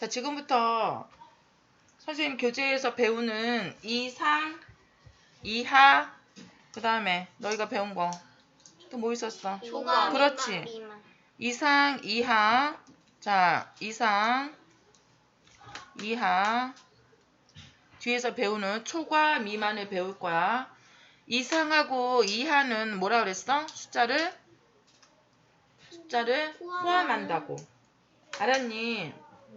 자, 지금부터 선생님 교재에서 배우는 이상, 이하, 그 다음에 너희가 배운 거. 또 뭐 있었어? 초과, 그렇지. 미만. 이상, 이하. 자, 이상, 이하. 뒤에서 배우는 초과, 미만을 배울 거야. 이상하고 이하는 뭐라 그랬어? 숫자를? 숫자를 포함한다고. 알았니?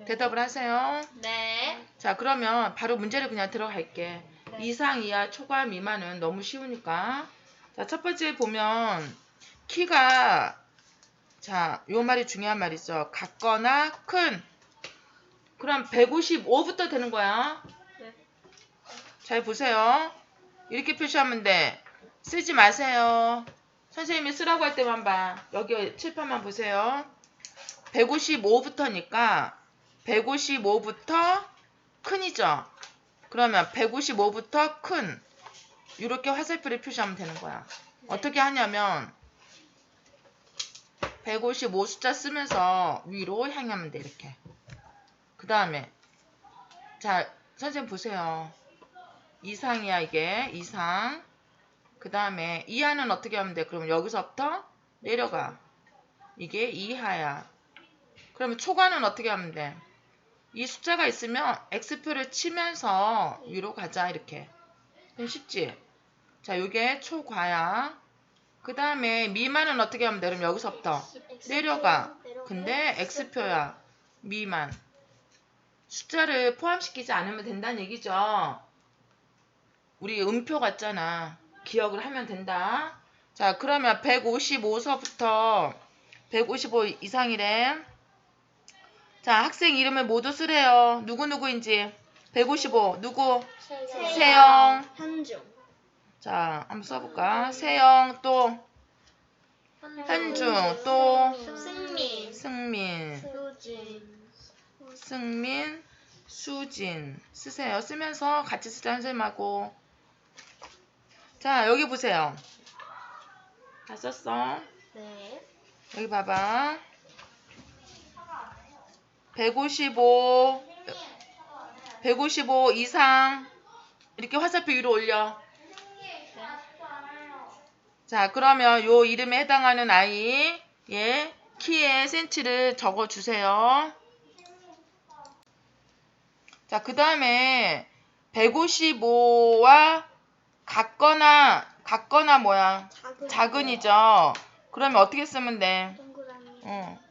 대답을 하세요. 네. 자, 그러면 바로 문제를 그냥 들어갈게. 이상, 이하, 초과, 미만은 너무 쉬우니까. 자, 첫 번째 보면 키가 자, 요 말이 중요한 말이 있어. 같거나 큰. 그럼 155부터 되는 거야. 네. 잘 보세요. 이렇게 표시하면 돼. 쓰지 마세요. 선생님이 쓰라고 할 때만 봐. 여기 칠판만 보세요. 155부터니까 155부터 큰이죠. 그러면 155부터 큰 이렇게 화살표를 표시하면 되는 거야. 어떻게 하냐면 155 숫자 쓰면서 위로 향하면 돼 이렇게. 그 다음에 자 선생님 보세요. 이상이야 이게 이상. 그 다음에 이하는 어떻게 하면 돼? 그러면 여기서부터 내려가. 이게 이하야. 그러면 초과는 어떻게 하면 돼? 이 숫자가 있으면 x표를 치면서 위로 가자 이렇게. 쉽지? 자, 요게 초과야. 그 다음에 미만은 어떻게 하면 돼? 그럼 여기서부터 내려가. 근데 x표야. 미만. 숫자를 포함시키지 않으면 된다는 얘기죠. 우리 음표 같잖아. 기억을 하면 된다. 자, 그러면 155서부터 155 이상이래. 자, 학생 이름을 모두 쓰래요. 누구누구인지. 155. 누구? 세영. 현중. 자, 한번 써볼까? 세영, 또, 현중, 또, 승민. 승민, 수진. 승민, 수진. 쓰세요. 쓰면서 같이 쓰자, 선생님하고. 자, 여기 보세요. 다 썼어? 네. 여기 봐봐. 155, 155 이상, 이렇게 화살표 위로 올려. 자, 그러면 요 이름에 해당하는 아이, 예, 키의 센치를 적어 주세요. 자, 그 다음에 155와 같거나, 같거나 뭐야? 작은 이죠. 그러면 어떻게 쓰면 돼? 동그라미. 어.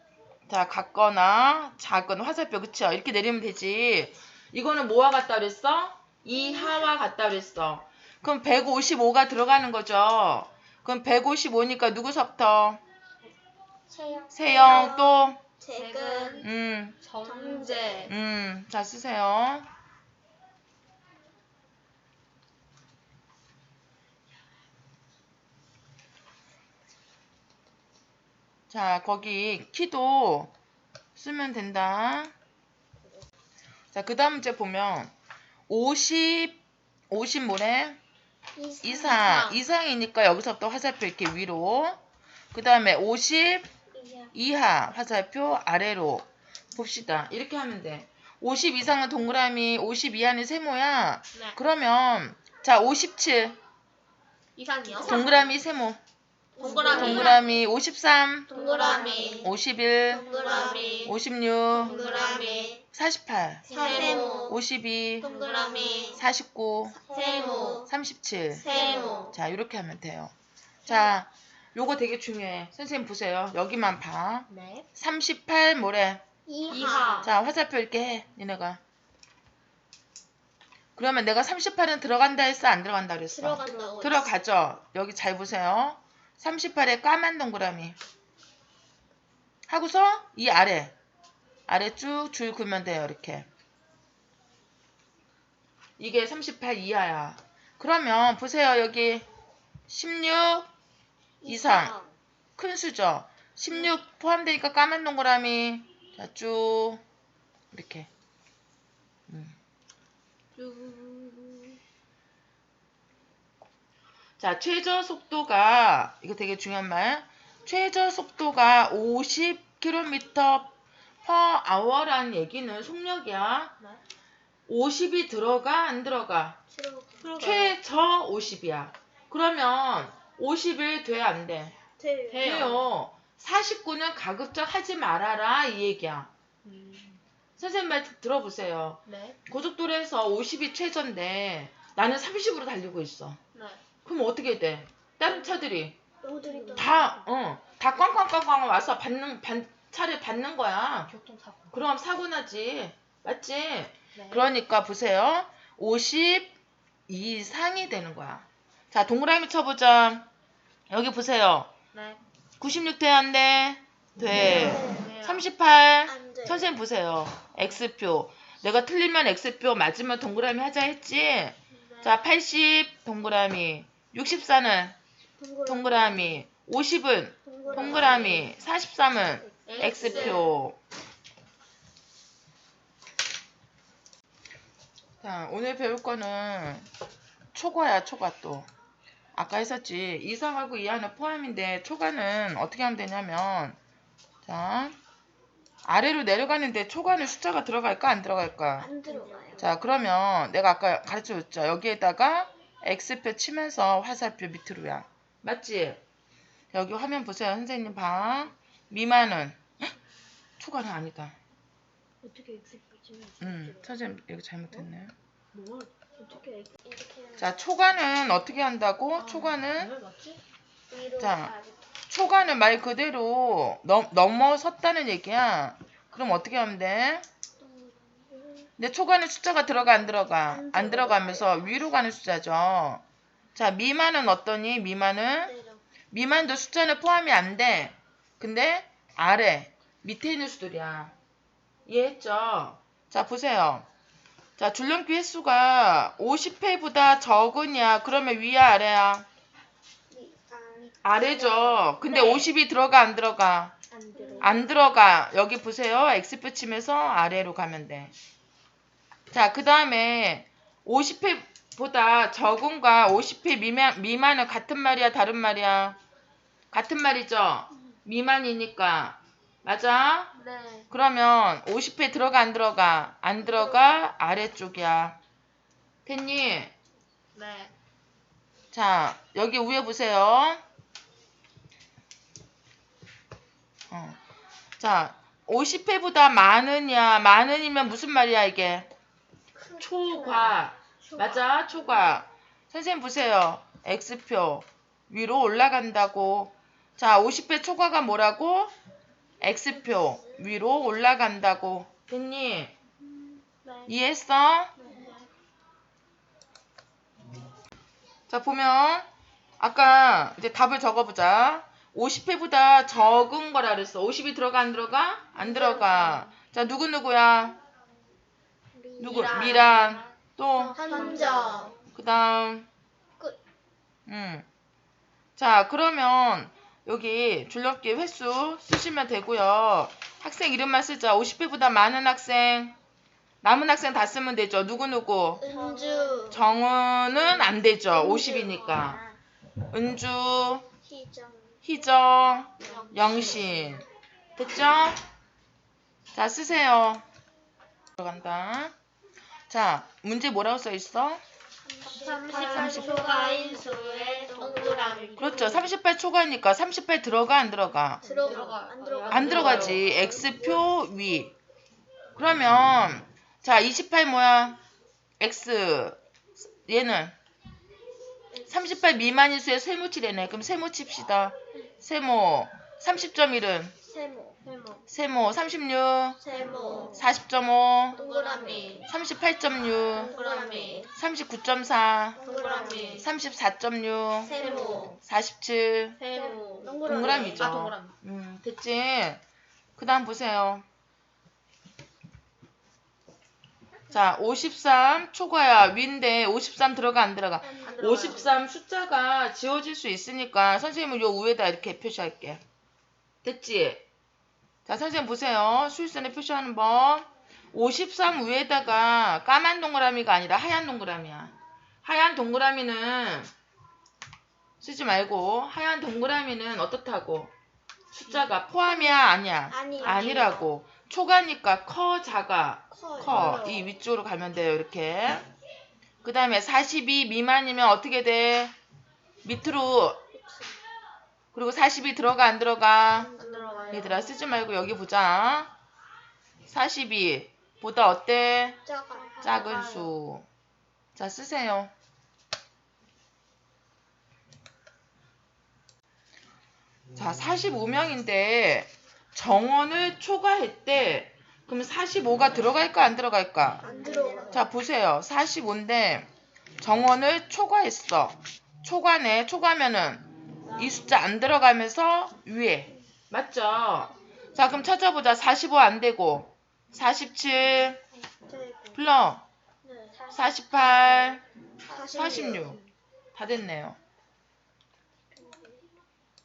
자, 같거나 작은 화살표 그쵸? 이렇게 내리면 되지. 이거는 뭐와 같다 그랬어? 이하와 같다 그랬어. 그럼 155가 들어가는 거죠. 그럼 155니까 누구서부터? 세영. 세영 또 재근. 음, 정재. 음. 자, 쓰세요. 자, 거기 키도 쓰면 된다. 자, 그 다음 문제 보면 50, 50 뭐래? 이상. 이상 이니까 여기서부터 화살표 이렇게 위로. 그 다음에 50 이하 화살표 아래로. 봅시다. 이렇게 하면 돼. 50 이상은 동그라미, 50 이하는 세모야. 네. 그러면 자, 57 이상이요? 동그라미 세모. 동그라미. 동그라미 53 동그라미. 51 동그라미. 56 동그라미. 48 세모. 52 동그라미. 49 세모. 37 세모. 자, 이렇게 하면 돼요. 자, 요거 되게 중요해. 선생님 보세요. 여기만 봐. 네. 38 뭐래? 이하. 자, 화살표 이렇게 해. 니네가. 그러면 내가 38은 들어간다 했어? 안 들어간다 그랬어? 들어간다고. 들어가죠. 여기 잘 보세요. 38에 까만 동그라미. 하고서 이 아래. 아래 쭉 줄 그으면 돼요. 이렇게. 이게 38 이하야. 그러면 보세요. 여기 16 이상. 큰 수죠. 16 포함되니까 까만 동그라미. 자, 쭉 이렇게. 음. 자, 최저 속도가 이거 되게 중요한 말. 최저 속도가 50km per hour라는 얘기는 속력이야. 네. 50이 들어가 안 들어가? 최저 50이야. 그러면 50일 돼안 돼? 돼요. 돼요. 49는 가급적 하지 말아라 이 얘기야. 선생님 말 들어보세요. 네. 고속도로에서 50이 최저인데 나는 30으로 달리고 있어. 네. 그럼 어떻게 돼? 다른 차들이. 다, 어, 다 꽝꽝꽝꽝 와서 받는, 반, 차를 받는 거야. 교통사고. 그럼 사고 나지. 맞지? 네. 그러니까 보세요. 50 이상이 되는 거야. 자, 동그라미 쳐보자. 여기 보세요. 네. 96 돼, 안 돼? 돼. 네. 38. 안 돼. 선생님 보세요. X표. 내가 틀리면 X표, 맞으면 동그라미 하자 했지? 네. 자, 80 동그라미. 64는 동그라미. 50은 동그라미. 43은 X표. 자, 오늘 배울 거는 초과야, 초과 또. 아까 했었지. 이상하고 이하는 포함인데 초과는 어떻게 하면 되냐면 자, 아래로 내려가는데 초과는 숫자가 들어갈까 안 들어갈까? 안 들어가요. 자, 그러면 내가 아까 가르쳐 줬죠. 여기에다가 X표 치면서 화살표 밑으로야. 맞지? 여기 화면 보세요. 선생님 방. 미만은 헉! 초과는 아니다. 어떻게 X 붙이면 음, 선생님 여기 잘못했네. 뭐 어떻게 X 이렇게 자, 초과는 어떻게 한다고? 아, 초과는 왜 맞지? 위로 자. 아래로. 초과는 말 그대로 넘, 넘어섰다는 얘기야. 그럼 어떻게 하면 돼? 근데 초과는 숫자가 들어가 안 들어가? 안안 들어가면서 위로 가는 숫자죠. 자, 미만은 어떠니? 미만은. 미만도 숫자는 포함이 안 돼. 근데 아래 밑에 있는 수들이야. 이해했죠? 자, 보세요. 자, 줄넘기 횟수가 50회보다 적으냐? 그러면 위야 아래야? 아래죠. 근데 네. 50이 들어가 안 들어가? 안 들어. 안 들어가. 여기 보세요. X표 치면서 아래로 가면 돼. 자, 그 다음에 50회보다 적은과 50회 미만, 미만은 같은 말이야, 다른 말이야? 같은 말이죠? 미만이니까. 맞아? 네. 그러면 50회 들어가, 안 들어가? 안 들어가, 아래쪽이야. 됐니? 네. 자, 여기 위에 보세요. 어. 자, 50회보다 많으냐, 많으니면 무슨 말이야, 이게? 초과. 맞아, 초과. 선생님 보세요. X표. 위로 올라간다고. 자, 50회 초과가 뭐라고? X표. 위로 올라간다고. 됐니? 네. 이해했어? 네. 자, 보면 아까 이제 답을 적어보자. 50회보다 적은 거라 그랬어. 50이 들어가 안 들어가? 안 들어가. 자, 누구 누구야? 누구? 미란. 또 한정. 그다음 끝. 음. 자, 그러면 여기 줄넘기 횟수 쓰시면 되고요. 학생 이름만 쓰자. 50회보다 많은 학생. 남은 학생 다 쓰면 되죠. 누구 누구? 은주. 정은은 안 되죠. 50이니까. 은주, 희정. 희정, 영신. 됐죠? 자, 쓰세요. 들어간다. 자, 문제 뭐라고 써 있어? 38 초과인 수의 동그라미. 그렇죠. 38 초과니까 38 들어가 안 들어가? 들어가. 안 들어가. 안 들어가지. X표 위. 그러면 자, 28 뭐야? X. 얘는 38 미만인 수의 세모치래네. 그럼 세모 칩시다. 세모. 30.1은 세모. 세모. 세모 36, 세모. 40.5, 동그라미. 38.6, 동그라미. 39.4, 동그라미. 34.6, 세모. 47. 세모. 동그라미죠. 아, 동그라미. 음, 됐지? 그 다음 보세요. 자, 53 초과야. 위인데 53 들어가 안 들어가? 안 들어가요. 53 숫자가 지워질 수 있으니까 선생님은 요 위에다 이렇게 표시할게. 됐지? 자, 선생님 보세요. 수일선에 표시하는 법. 53 위에다가 까만 동그라미가 아니라 하얀 동그라미야. 하얀 동그라미는 쓰지 말고 하얀 동그라미는 어떻다고? 숫자가 포함이야 아니야? 아니. 아니라고. 초가니까 커 작아 커. 커이 위쪽으로 가면 돼요 이렇게 그 다음에 42 미만이면 어떻게 돼 밑으로 그리고 40이 들어가 안 들어가. 얘들아 쓰지 말고 여기 보자 42 보다 어때 작아. 작은 수. 자, 쓰세요. 자, 45명인데 정원을 초과했대. 그럼 45가 들어갈까 안 들어갈까? 안 들어가. 자, 보세요. 45인데 정원을 초과했어. 초과네. 초과면은 이 숫자 안 들어가면서 위에. 맞죠? 자, 그럼 찾아보자. 45 안 되고 47 불러. 네. 48 46. 46. 다 됐네요.